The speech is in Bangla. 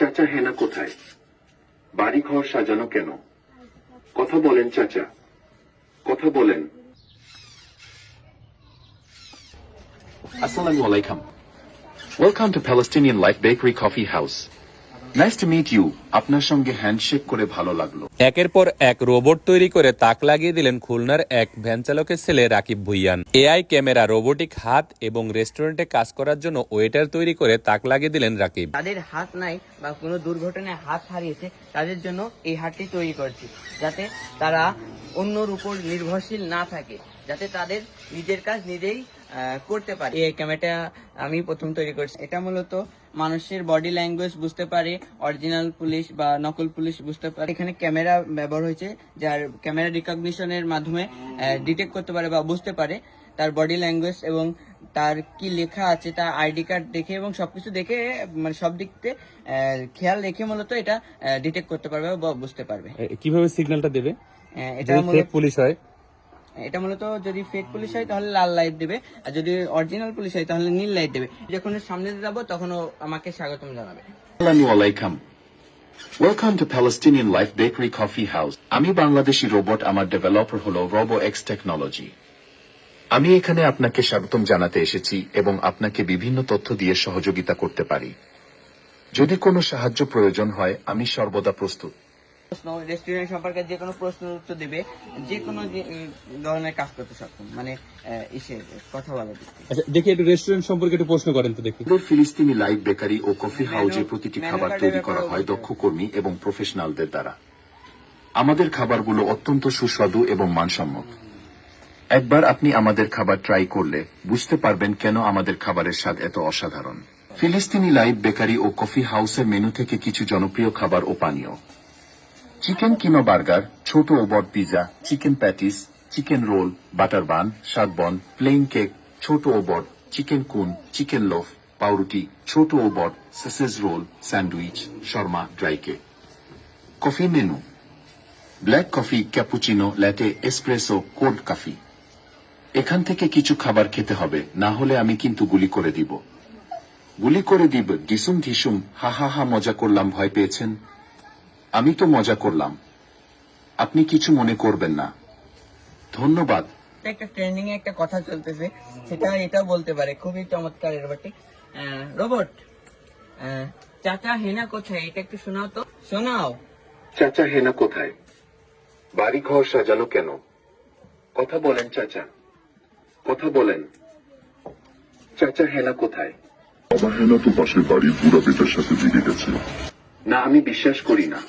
চাচা হেনা কোথায়? বাড়ি ঘর সাজানো কেন? কথা বলেন, চাচা। কথা বলেন। আসসালামু আলাইকুম। Welcome to Palestinian life bakery coffee house Nice to meet you. আপনার সঙ্গে হ্যান্ডশেক করে ভালো লাগল। একের পর এক রোবট তৈরি করে তাক লাগিয়ে দিলেন খুলনার এক ভ্যান চালকের ছেলে Rakib Bhuiyan. AI camera robotic হাত এবং রেস্টুরেন্টে কাজ করার জন্য ওয়েটার তৈরি করে তাক লাগিয়ে দিলেন রাকিব। তাদের হাত নাই বা কোনো দুর্ঘটনায় হাত হারিয়েছে তাদের জন্য এই হাতটি তৈরি করছি যাতে তারা অন্যর উপর নির্ভরশীল না থাকে যাতে তাদের নিজের কাজ নিজেই করতে পারে। এই ক্যামেরাটা আমি প্রথম তৈরি করেছি। এটা মূলত মানুষের বডি ল্যাঙ্গুয়েজ বুঝতে পারে অরিজিনাল পুলিশ বা নকল পুলিশ বুঝতে পারে। এখানে ক্যামেরা ব্যবহার হয়েছে যার ক্যামেরা রিকগনিশনের মাধ্যমে ডিটেক্ট করতে পারে বা বুঝতে পারে তার বডি ল্যাঙ্গুয়েজ এবং তার কি লেখা আছে তার আইডি কার্ড দেখে এবং সবকিছু দেখে মানে সব দিক থেকে খেয়াল রেখে মূলত এটা ডিটেক্ট করতে পারবে বা বুঝতে পারবে। কীভাবে সিগন্যালটা দেবে? এটা পুলিশ হয় এটা মূলত যদি ফেক পুলিশ হয়, তাহলে লাল লাইট দেবে। আর যদি অরিজিনাল পুলিশ হয়, তাহলে নীল লাইট দেবে। যখন সামনে যাব, তখন আমাকে স্বাগতম জানাবে. Welcome to Palestinian Life Bakery Coffee House. আমি বাংলাদেশি রোবট আমার ডেভেলপার হলো রোবো এক্স টেকনোলজি আমি এখানে আপনাকে স্বাগতম জানাতে এসেছি এবং আপনাকে বিভিন্ন তথ্য দিয়ে সহযোগিতা করতে পারি। যদি কোনো সাহায্য প্রয়োজন হয়, আমি সর্বদা প্রস্তুত। প্রশ্ন রেস্টুরেন্ট সম্পর্কে যে কোনো প্রশ্নের উত্তর দিবে যে কোনো ধরনের কাজ করতে সক্ষম মানে কথা থেকে। আচ্ছা দেখি একটু রেস্টুরেন্ট সম্পর্কে একটু প্রশ্ন করেন তো দেখি। ফিলিস্তিনি লাইভ বেকারি ও কফি হাউজে প্রতিটি খাবার তৈরি করা হয় দক্ষ কর্মী এবং প্রফেশনালদের দ্বারা। আমাদের খাবারগুলো অত্যন্ত সুস্বাদু এবং মানসম্মত। একবার আপনি আমাদের খাবার ট্রাই করলে বুঝতে পারবেন কেন আমাদের খাবারের স্বাদ এত অসাধারণ। ফিলিস্তিনি লাইভ বেকারি ও কফি হাউসের মেনু থেকে কিছু জনপ্রিয় খাবার ও পানীয়। চিকেন কিমা বার্গার ছোট ও বড় pizza chicken patties chicken roll butter bun সাতবন plain cake ছোট ও বড় চিকেন কুন চিকেন লোফ পাউরুটি ছোট ও বড় sausage roll sandwich Sharma dry cake coffee menu black coffee cappuccino latte espresso cold coffee এখান থেকে কিছু খাবার খেতে হবে, না হলে আমি কিন্তু গুলি করে দিব। গুলি করে দিব ডিসুম ঢিসুম হা হা হা মজা করলাম, ভয় পেয়েছেন? আমি তো মজা করলাম। আপনি কিছু মনে করবেন না। ধন্যবাদ। এটা একটা ট্রেন্ডিং এ একটা কথা চলতেছে। সেটা এটাও বলতে পারে। খুবই চমৎকার রোবটটি রোবট। চাচা হেনা কোথায়? এটা একটু শোনাও তো। শোনাও। চাচা হেনা কোথায়? বাড়ি ঘর সাজানো কেন? কথা বলেন চাচা। কথা বলেন। চাচা হেনা কোথায়? আমার হেনা তো পাশের বাড়ির বুড়া বেটার সাথে দিকে গেছে। না আমি বিশ্বাস করি না।